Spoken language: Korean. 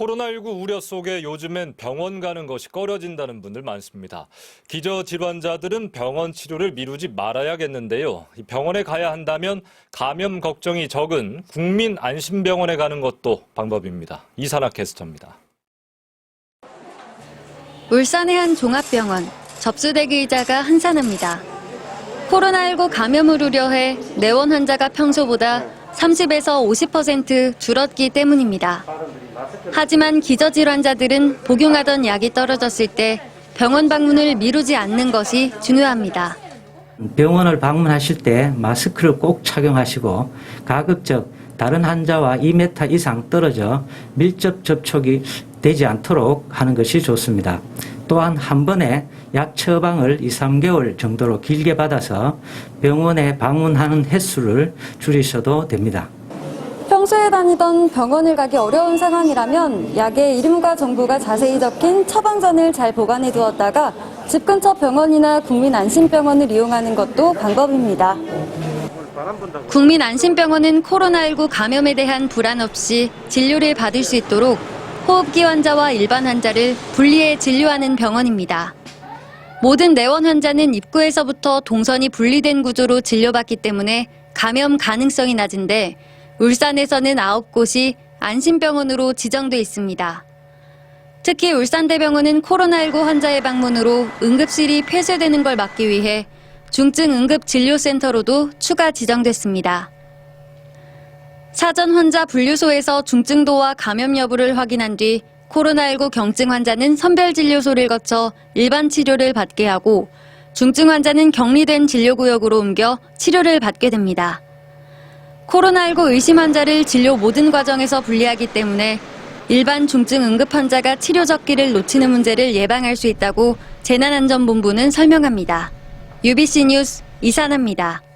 코로나19 우려 속에 요즘엔 병원 가는 것이 꺼려진다는 분들 많습니다. 기저 질환자들은 병원 치료를 미루지 말아야겠는데요. 이 병원에 가야 한다면 감염 걱정이 적은 국민 안심병원에 가는 것도 방법입니다. 이산학 캐스터입니다. 울산의 한 종합병원 접수 대기 의자가 한산합니다. 코로나19 감염을 우려해 내원 환자가 평소보다 30에서 50% 줄었기 때문입니다. 하지만 기저질환자들은 복용하던 약이 떨어졌을 때 병원 방문을 미루지 않는 것이 중요합니다. 병원을 방문하실 때 마스크를 꼭 착용하시고 가급적 다른 환자와 2m 이상 떨어져 밀접 접촉이 되지 않도록 하는 것이 좋습니다. 또한 한 번에 약 처방을 2, 3개월 정도로 길게 받아서 병원에 방문하는 횟수를 줄이셔도 됩니다. 평소에 다니던 병원을 가기 어려운 상황이라면 약의 이름과 정보가 자세히 적힌 처방전을 잘 보관해 두었다가 집 근처 병원이나 국민안심병원을 이용하는 것도 방법입니다. 국민안심병원은 코로나19 감염에 대한 불안 없이 진료를 받을 수 있도록 호흡기 환자와 일반 환자를 분리해 진료하는 병원입니다. 모든 내원 환자는 입구에서부터 동선이 분리된 구조로 진료받기 때문에 감염 가능성이 낮은데 울산에서는 9곳이 안심병원으로 지정돼 있습니다. 특히 울산대병원은 코로나19 환자의 방문으로 응급실이 폐쇄되는 걸 막기 위해 중증 응급 진료센터로도 추가 지정됐습니다. 사전 환자 분류소에서 중증도와 감염 여부를 확인한 뒤 코로나19 경증 환자는 선별진료소를 거쳐 일반 치료를 받게 하고 중증 환자는 격리된 진료구역으로 옮겨 치료를 받게 됩니다. 코로나19 의심 환자를 진료 모든 과정에서 분리하기 때문에 일반 중증 응급 환자가 치료 적기를 놓치는 문제를 예방할 수 있다고 재난안전본부는 설명합니다. UBC 뉴스 이산아입니다.